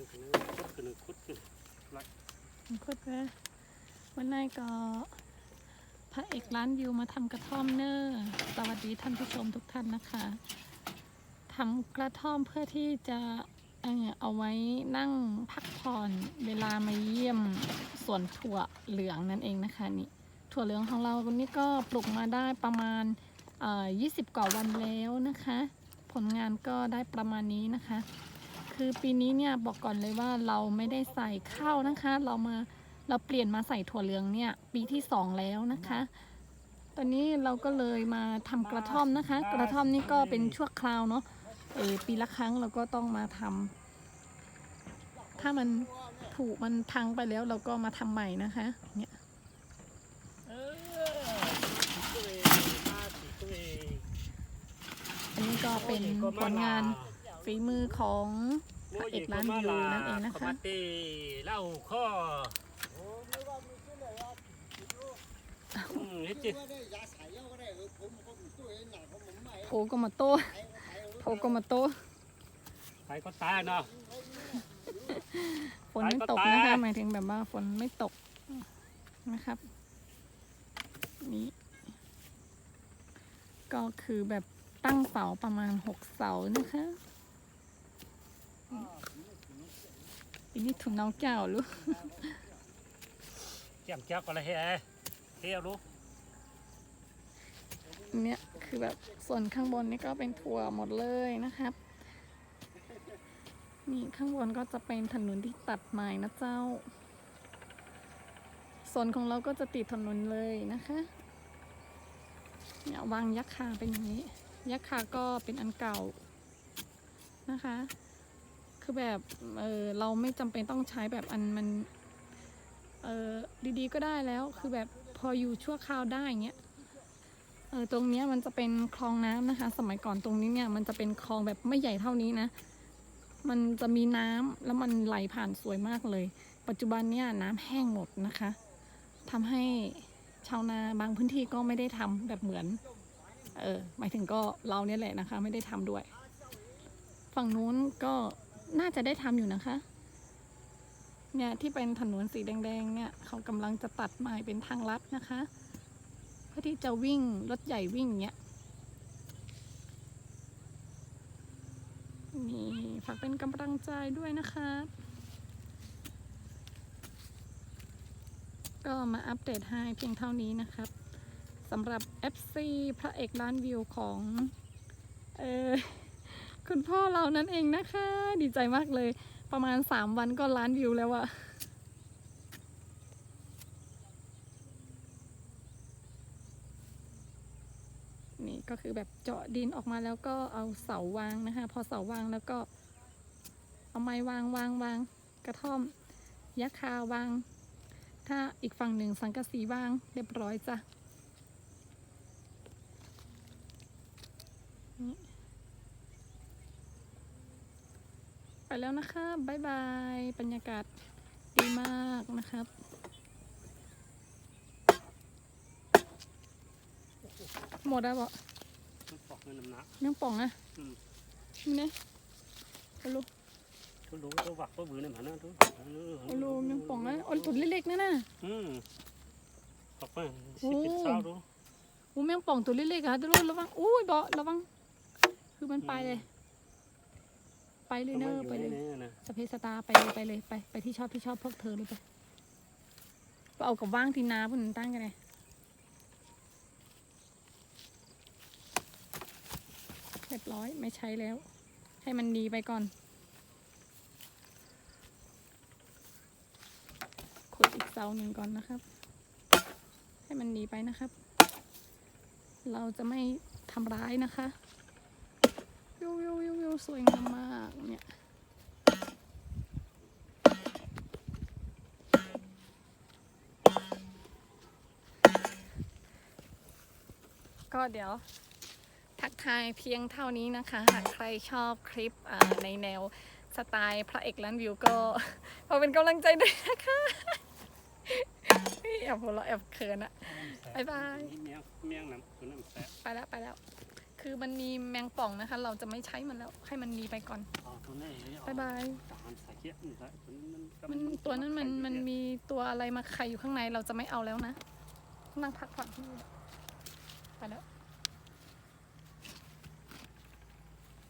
เรื่องคือคุดคือคุดคือมันคุดไปวันนี้ก็พระเอกร้านวิวมาทำกระท่อมเนอร์สวัสดีท่านผู้ชมทุกท่านนะคะทำกระท่อมเพื่อที่จะเอาไว้นั่งพักผ่อนเวลามาเยี่ยมสวนถั่วเหลืองนั่นเองนะคะนี่ถั่วเหลืองของเราวันนี้ก็ปลูกมาได้ประมาณเอ่อ20กว่าวันแล้วนะคะ ผลงานก็ได้ประมาณนี้นะคะ คือปีนี้เนี่ยบอกก่อนเลยว่าเราไม่ได้ใส่ข้าวนะคะ เรามาเราเปลี่ยนมาใส่ถั่วเหลืองเนี่ย ปีที่สองแล้วนะคะ ตอนนี้เราก็เลยมาทำกระท่อมนะคะ กระท่อมนี่ก็เป็นชั่วคราวเนาะเออปีละครั้งเราก็ต้องมาทำถ้ามันผุมันพังไปแล้วเราก็มาทำใหม่นะคะเนี่ยอันนี้ก็เป็นผลงาน ฝีมือของพระเอกร้านวิวนั่นเองนะคะมาตีเล่าข้ออืมเฮ็ดจิโผก็มาโตโผก็มาโตไปก็ตายเนาะฝนไม่ตกไปก็นะคะตายหมายถึงแบบว่าฝนไม่ตกนะครับ นี่ ก็คือแบบตั้งเสาประมาณหกเสานะคะ อันนี้ถุงน้องเจ้าลูกแจ่มแจ๊กอะไรเฮ้เฮ้รู้อันเนี้ยคือแบบส่วนข้างบนนี่ก็เป็นถั่วหมดเลยนะครับ นี่ข้างบนก็จะเป็นถนนที่ตัดใหม่นะเจ้าส่วนของเราก็จะติดถนนเลยนะคะเนี่ยวางยักษ์คาเป็นอย่างนี้ ยักษ์คาก็เป็นอันเก่านะคะ คือแบบเออเราไม่จำเป็นต้องใช้แบบอันมันเออดีๆก็ได้แล้ว คือแบบพออยู่ชั่วคราวได้เงี้ยเออตรงเนี้ยมันจะเป็นคลองน้ำนะคะ สมัยก่อนตรงนี้เนี่ยมันจะเป็นคลองแบบไม่ใหญ่เท่านี้นะ มันจะมีน้ำแล้วมันไหลผ่านสวยมากเลย ปัจจุบันเนี่ยน้ำแห้งหมดนะคะทำให้ชาวนาบางพื้นที่ก็ไม่ได้ทำแบบเหมือน เออหมายถึงก็เราเนี่ยแหละนะคะ ไม่ได้ทำด้วย ฝั่งนู้นก็ น่าจะได้ทำอยู่นะคะ เนี่ยที่เป็นถนนสีแดงๆ เนี่ยเขากำลังจะตัดไม้เป็นทางลัดนะคะ เพื่อที่จะวิ่งรถใหญ่วิ่งเนี้ยนี่ฝากเป็นกำลังใจด้วยนะคะ ก็มาอัปเดตให้เพียงเท่านี้นะครับสำหรับ FC พระเอกล้านวิวของ เออ คุณพ่อเรานั่นเองนะคะ ดีใจมากเลย ประมาณ3วันก็ล้านวิวแล้วอะนี่ก็คือแบบเจาะดินออกมาแล้วก็เอาเสาวางนะคะ พอเสาวางแล้วก็ เอาไม้วางวางวางกระท่อมยักษ์คาวาง ถ้าอีกฝั่งหนึ่งสังกะสีวางเรียบร้อยจ้ะ ไปแล้วนะคะบ๊ายบาย บรรยากาศดีมากนะครับ หมดแล้วบ่ปอกเงินน้ำหนักยังป่องอะอืมนี่นะโอ้โหทุรู้ตัววักตัวบืนเนี่ยมันนะทุโอ้โหยังป่องอะโอ้ตุ่นเล็กๆนั่นน่ะอืมปอกไปสิบเป็นเศร้าดูโอ้แมงป่องตัวเล็กๆอะตัวระวังอุ้ยบ่ระวังคือมันไปเลย ไปเลยเนอะไปเลยนะสเปซสตาร์ไปเลยไปเลยไปไปที่ชอบที่ชอบพวกเธอเลยไปไปเอากับว่างที่นาพุ่นตั้งกันเลยเรียบร้อยไม่ใช้แล้ว ให้มันดีไปก่อนขุดอีกเสาหนึ่งก่อนนะครับ ให้มันดีไปนะครับ เราจะไม่ทำร้ายนะคะ ยูยูยูยูสวยงามมากเนี่ยก็เดี๋ยวทักทายเพียงเท่านี้นะคะ หากใครชอบคลิปอ่าในแนวสไตล์พระเอกล้านวิวก็ขอเป็นกำลังใจด้วยนะคะแอบหัวเราะแอบเขินอะบ๊ายบายเมียงเมียงน้ำคือน้ำแซ่ไปแล้วไปแล้ว คือมันมีแมงป่องนะคะ เราจะไม่ใช้มันแล้ว ให้มันมีไปก่อนเอาตัวนี้เอบายบายการใส่เกี้ยอืมใส่ตัวนั้นมันก็มันตัวนั้นมันมันมีตัวอะไรมาไข่อยู่ข้างในเราจะไม่เอาแล้วนะนั่งพักผ่อนที่นี่แหละไปแล้ว